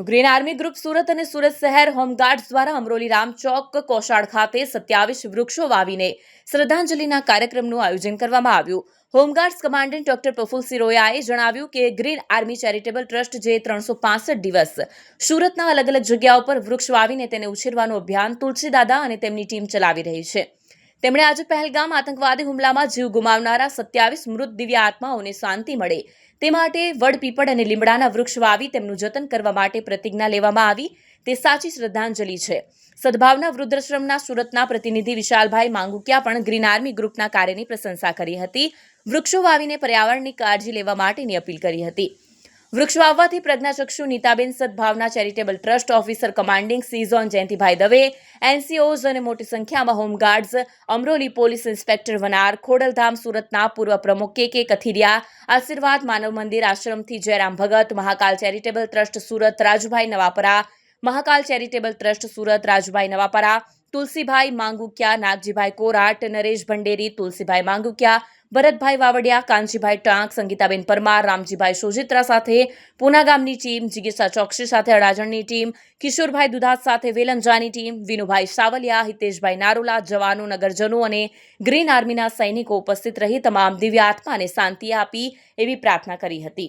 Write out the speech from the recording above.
Green army group Surat અને સુરત શહેર home guards દ્વારા અમરોલી રામચોક કોશાળ ખાતે સત્યાવીસ વૃક્ષો વાવીને શ્રદ્ધાંજલિના કાર્યક્રમનું આયોજન કરવામાં આવ્યું. Home guards commandant doctor Praful સિરોયાએ જણાવ્યું કે ગ્રીન આર્મી ચેરિટેબલ ટ્રસ્ટ જે ત્રણસો દિવસ સુરતના અલગ અલગ જગ્યાઓ પર વૃક્ષ વાવીને તેને ઉછેરવાનું અભિયાન તુલસીદાદા અને તેમની ટીમ ચલાવી રહી છે. તેમણે આજે પહેલગામ આતંકવાદી હુમલામાં જીવ ગુમાવનારા સત્યાવીસ મૃત દિવ્ય આત્માઓને શાંતિ મળે. તે માટે વડપીપળ અને લીમડાના વૃક્ષ વાવી તેમનું જતન કરવા માટે પ્રતિજ્ઞા લેવામાં આવી. તે સાચી શ્રદ્ધાંજલિ છે. સદભાવના વૃદ્ધાશ્રમના સુરતના પ્રતિનિધિ વિશાલભાઈ માંગુકિયા પણ ગ્રીન આર્મી ગ્રુપના કાર્યની પ્રશંસા કરી હતી. વૃક્ષો વાવીને પર્યાવરણની કાળજી લેવા માટેની અપીલ કરી હતી. વૃક્ષ વાવવાથી પ્રજ્ઞાચક્ષુ Nitaben Sadbhavna charitable trust officer commanding C zone Jayantibhai Dave, NCOs અને મોટી સંખ્યામાં home guards, Amroli police inspector Vanar, Khodaldham, સુરતના પૂર્વ પ્રમુખ કે કે કથિરિયા, આશીર્વાદ Manav Mandir આશ્રમથી Jairam Bhagat, Mahakal charitable trust Surat, Rajubhai Navapara, Mahakal charitable trust Surat, Rajubhai Navapara, Tulsibhai Mangukiya, Nagjibhai Korat, Naresh Bhanderi, Tulsibhai Mangukiya ભરતભાઈ વાવડિયા, કાનજીભાઈ ટાંક, સંગીતાબેન પરમાર, રામજીભાઈ સોજિત્રા સાથે, પૂના ગામની ટીમ જિગીસા ચોકસી સાથે અડાજણની ટીમ, કિશોરભાઈ દુધાત સાથે વેલંજાની ટીમ, વિનુભાઈ સાવલિયા, હિતેશભાઈ નારોલા, જવાનો નગરજનો અને ગ્રીન આર્મીના સૈનિકો ઉપસ્થિત રહી તમામ દિવ્ય આત્માને શાંતિ આપી એવી પ્રાર્થના કરી હતી.